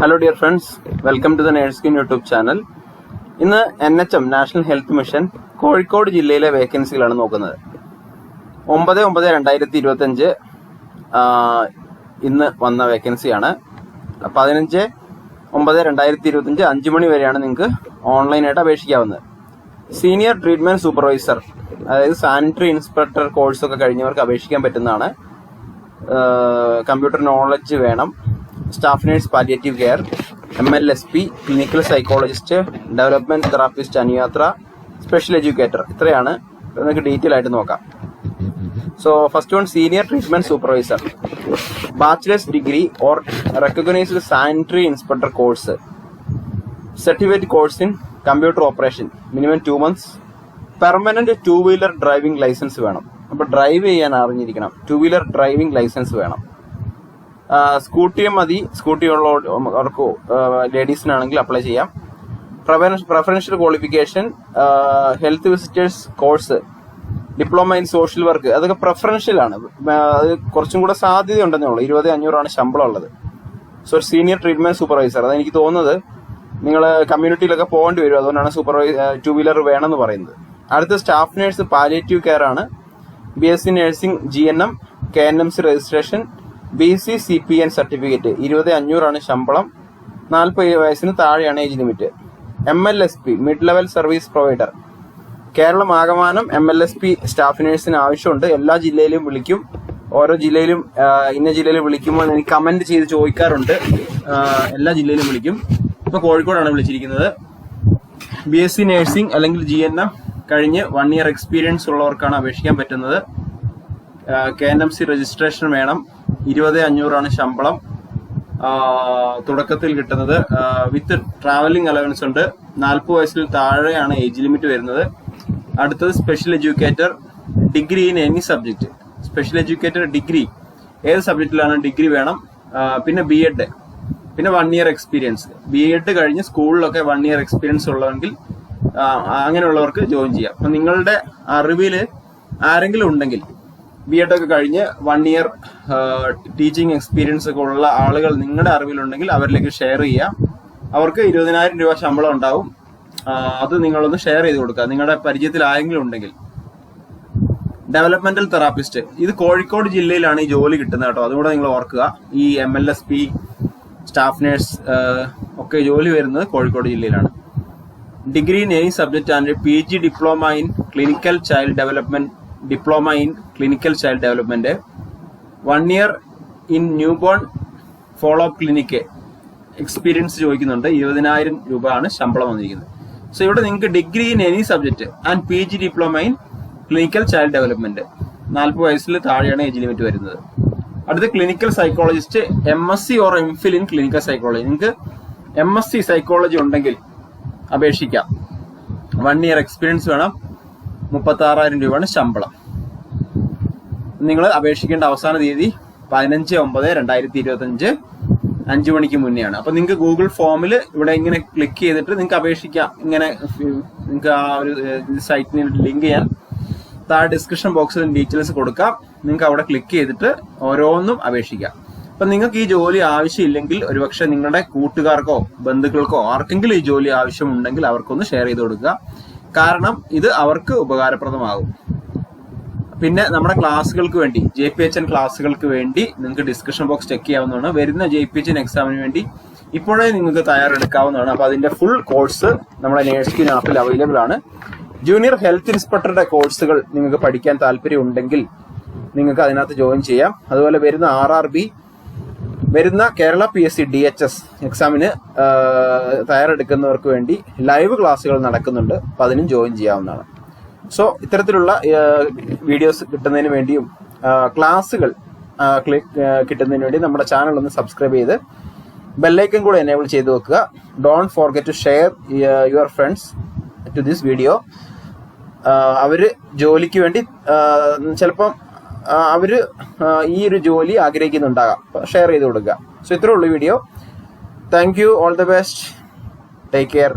Hello dear friends welcome to the നേഴ്സ്കിൻ YouTube channel ഇന്ന് N H M national health mission Kozhikode ജില്ലയിലെ വേക്കൻസികളാണ് നോക്കുന്നത്. ഒമ്പത് ഒമ്പത് രണ്ടായിരത്തി ഇരുപത്തി അഞ്ച് ഇന്ന് വന്ന വേക്കൻസിയാണ്. പതിനഞ്ച് ഒമ്പത് രണ്ടായിരത്തി ഇരുപത്തഞ്ച് അഞ്ച് മണി വരെയാണ് നിങ്ങൾക്ക് ഓൺലൈനായിട്ട് അപേക്ഷിക്കാവുന്നത്. സീനിയർ ട്രീറ്റ്മെന്റ് സൂപ്പർവൈസർ അതായത് സാനിറ്ററി ഇൻസ്പെക്ടർ കോഴ്സൊക്കെ കഴിഞ്ഞവർക്ക് അപേക്ഷിക്കാൻ പറ്റുന്നതാണ്. കമ്പ്യൂട്ടർ നോളജ് വേണം. Staff nurse palliative care M L S P clinical psychologist development therapist Anuyatra special educator ഇത്രയാണ്. നമുക്ക് ഡീറ്റെയിൽ ആയിട്ട് നോക്കാം. So first one senior treatment supervisor bachelor's degree or recognised sanitary inspector course certificate course in computer operation minimum two months permanent two wheeler driving licence വേണം. അപ്പൊ drive ചെയ്യാൻ അറിഞ്ഞിരിക്കണം. To wheeler driving licence വേണം. സ്കൂട്ടിയും മതി. Scooty ഉള്ളവർക്ക് ലേഡീസിനാണെങ്കിൽ apply ചെയ്യാം. Preferential qualification health visitors course diploma in social work അതൊക്കെ പ്രഫറൻഷ്യൽ ആണ്. അത് കുറച്ചും കൂടെ സാധ്യത ഉണ്ടെന്നേ ഉള്ളൂ. ഇരുപത് അഞ്ഞൂറാണ് ശമ്പളം ഉള്ളത്. സോ സീനിയർ ട്രീറ്റ്മെന്റ് സൂപ്പർവൈസർ അത് എനിക്ക് തോന്നുന്നത് നിങ്ങൾ കമ്മ്യൂണിറ്റിയിലൊക്കെ പോകേണ്ടി വരും. അതുകൊണ്ടാണ് സൂപ്പർവൈസ് ടു വീലർ വേണമെന്ന് പറയുന്നത്. അടുത്ത സ്റ്റാഫ് നേഴ്സ് പാലിയേറ്റീവ് കെയർ ആണ്. B S C nursing G N M K N M C registration B C C P N certificate ഇരുപത് അഞ്ഞൂറാണ് ശമ്പളം നാൽപ്പത് വയസ്സിന് താഴെയാണ് age limit M L S P mid level service provider Keralam ആകമാനം M L S P staff നേഴ്സിന് ആവശ്യമുണ്ട്. എല്ലാ ജില്ലയിലും വിളിക്കും. ഓരോ ജില്ലയിലും ഇന്ന ജില്ലയിൽ വിളിക്കുമ്പോൾ എനിക്ക് കമന്റ് ചെയ്ത് ചോദിക്കാറുണ്ട്. എല്ലാ ജില്ലയിലും വിളിക്കും. ഇപ്പോൾ കോഴിക്കോടാണ് വിളിച്ചിരിക്കുന്നത്. ബി എസ് സി നേഴ്സിംഗ് അല്ലെങ്കിൽ ജി എൻ എം കഴിഞ്ഞ് വൺ ഇയർ എക്സ്പീരിയൻസ് ഉള്ളവർക്കാണ് അപേക്ഷിക്കാൻ പറ്റുന്നത്. K N M C registration വേണം. ഇരുപത് അഞ്ഞൂറാണ് ശമ്പളം. തുടക്കത്തിൽ കിട്ടുന്നത്. വിത്ത് ട്രാവലിംഗ് അലവൻസ് ഉണ്ട്. നാൽപ്പത് വയസ്സിൽ താഴെയാണ് ഏജ് ലിമിറ്റ് വരുന്നത്. അടുത്തത് special educator degree in any subject special educator degree. ഏത് സബ്ജക്റ്റിലാണ് ഡിഗ്രി വേണം? പിന്നെ ബി എഡ്. പിന്നെ one year experience. B Ed കഴിഞ്ഞ് സ്കൂളിലൊക്കെ വൺ ഇയർ എക്സ്പീരിയൻസ് ഉള്ളതെങ്കിൽ അങ്ങനെയുള്ളവർക്ക് ജോയിൻ ചെയ്യാം. അപ്പം നിങ്ങളുടെ അറിവിൽ ആരെങ്കിലും ഉണ്ടെങ്കിൽ ബി എഡ് ഒക്കെ കഴിഞ്ഞ് വൺ ഇയർ ടീച്ചിങ് എക്സ്പീരിയൻസ് ഒക്കെ ഉള്ള ആളുകൾ നിങ്ങളുടെ അറിവിലുണ്ടെങ്കിൽ അവരിലേക്ക് ഷെയർ ചെയ്യാം. അവർക്ക് ഇരുപതിനായിരം രൂപ ശമ്പളം ഉണ്ടാവും. അത് നിങ്ങളൊന്ന് ഷെയർ ചെയ്ത് കൊടുക്കുക. നിങ്ങളുടെ പരിചയത്തിൽ ആരെങ്കിലും ഉണ്ടെങ്കിൽ. ഡെവലപ്മെന്റൽ തെറാപ്പിസ്റ്റ് ഇത് കോഴിക്കോട് ജില്ലയിലാണ് ഈ ജോലി കിട്ടുന്നത് കേട്ടോ. അതുകൂടെ നിങ്ങൾ ഓർക്കുക. ഈ M L S P staff nurse ഒക്കെ ജോലി വരുന്നത് കോഴിക്കോട് ജില്ലയിലാണ്. Degree in any subject and P G diploma in clinical child development diploma in clinical child development one year in newborn follow up clinic. Experience ചോദിക്കുന്നുണ്ട്. ഇരുപതിനായിരം രൂപ ആണ് ശമ്പളം വന്നിരിക്കുന്നത്. സോ ഇവിടെ നിങ്ങൾക്ക് degree in any subject and P G diploma in clinical child development. നാൽപ്പത് വയസ്സിൽ താഴെയാണ് ഏജ് ലിമിറ്റ് വരുന്നത്. അടുത്ത clinical psychologist M S C or M Phil in clinical psychology നിങ്ങൾക്ക് എം എസ് സി സൈക്കോളജി ഉണ്ടെങ്കിൽ അപേക്ഷിക്കാം. വൺ ഇയർ എക്സ്പീരിയൻസ് വേണം. മുപ്പത്തി ആറായിരം രൂപയാണ് ശമ്പളം. നിങ്ങൾ അപേക്ഷിക്കേണ്ട അവസാന തീയതി പതിനഞ്ച് ഒമ്പത് രണ്ടായിരത്തി ഇരുപത്തഞ്ച് അഞ്ചു മണിക്ക് മുന്നെയാണ്. അപ്പൊ നിങ്ങൾക്ക് ഗൂഗിൾ ഫോമിൽ ഇവിടെ ഇങ്ങനെ ക്ലിക്ക് ചെയ്തിട്ട് നിങ്ങൾക്ക് അപേക്ഷിക്കാം. ഇങ്ങനെ നിങ്ങൾക്ക് ആ ഒരു സൈറ്റിന് ലിങ്ക് ചെയ്യാൻ താഴെ ഡിസ്ക്രിപ്ഷൻ ബോക്സിൽ ഡീറ്റെയിൽസ് കൊടുക്കാം. നിങ്ങൾക്ക് അവിടെ ക്ലിക്ക് ചെയ്തിട്ട് ഓരോന്നും അപേക്ഷിക്കാം. അപ്പൊ നിങ്ങൾക്ക് ഈ ജോലി ആവശ്യമില്ലെങ്കിൽ ഒരുപക്ഷെ നിങ്ങളുടെ കൂട്ടുകാർക്കോ ബന്ധുക്കൾക്കോ ആർക്കെങ്കിലും ഈ ജോലി ആവശ്യമുണ്ടെങ്കിൽ അവർക്കൊന്ന് ഷെയർ ചെയ്ത് കൊടുക്കുക. കാരണം ഇത് അവർക്ക് ഉപകാരപ്രദമാകും. പിന്നെ നമ്മുടെ ക്ലാസ്സുകൾക്ക് വേണ്ടി ജെ പി എച്ച് എൻ ക്ലാസ്സുകൾക്ക് വേണ്ടി നിങ്ങൾക്ക് ഡിസ്കഷൻ ബോക്സ് ചെക്ക് ചെയ്യാവുന്നതാണ്. വരുന്ന ജെ പി എച്ച് എൻ എക്സാമിന് വേണ്ടി ഇപ്പോഴേ നിങ്ങൾക്ക് തയ്യാറെടുക്കാവുന്നതാണ്. അപ്പൊ അതിന്റെ ഫുൾ കോഴ്സ് നമ്മുടെ നേഴ്സ്കിൻ ആപ്പിൽ അവൈലബിൾ ആണ്. ജൂനിയർ ഹെൽത്ത് ഇൻസ്പെക്ടറുടെ കോഴ്സുകൾ നിങ്ങൾക്ക് പഠിക്കാൻ താല്പര്യം ഉണ്ടെങ്കിൽ നിങ്ങൾക്ക് അതിനകത്ത് ജോയിൻ ചെയ്യാം. അതുപോലെ വരുന്ന ആർ ആർ ബി വരുന്ന Kerala P S C D H S എക്സാമിന് തയ്യാറെടുക്കുന്നവർക്ക് വേണ്ടി ലൈവ് ക്ലാസ്സുകൾ നടക്കുന്നുണ്ട്. അപ്പൊ അതിനും ജോയിൻ ചെയ്യാവുന്നതാണ്. സോ ഇത്തരത്തിലുള്ള വീഡിയോസ് കിട്ടുന്നതിന് വേണ്ടിയും ക്ലാസ്സുകൾ കിട്ടുന്നതിന് വേണ്ടി നമ്മുടെ ചാനൽ ഒന്ന് സബ്സ്ക്രൈബ് ചെയ്ത് ബെല്ലൈക്കൻ കൂടെ എനേബിൾ ചെയ്ത് വെക്കുക. Don't forget to share your friends to this video അവർ ജോലിക്ക് വേണ്ടി ചിലപ്പം ആ, ഈ ഒരു ജോലി ആഗ്രഹിക്കുന്നുണ്ടാകാം. ഷെയർ ചെയ്ത് കൊടുക്കുക. സോ ഇത്രേ ഉള്ളൂ video thank you all the best take care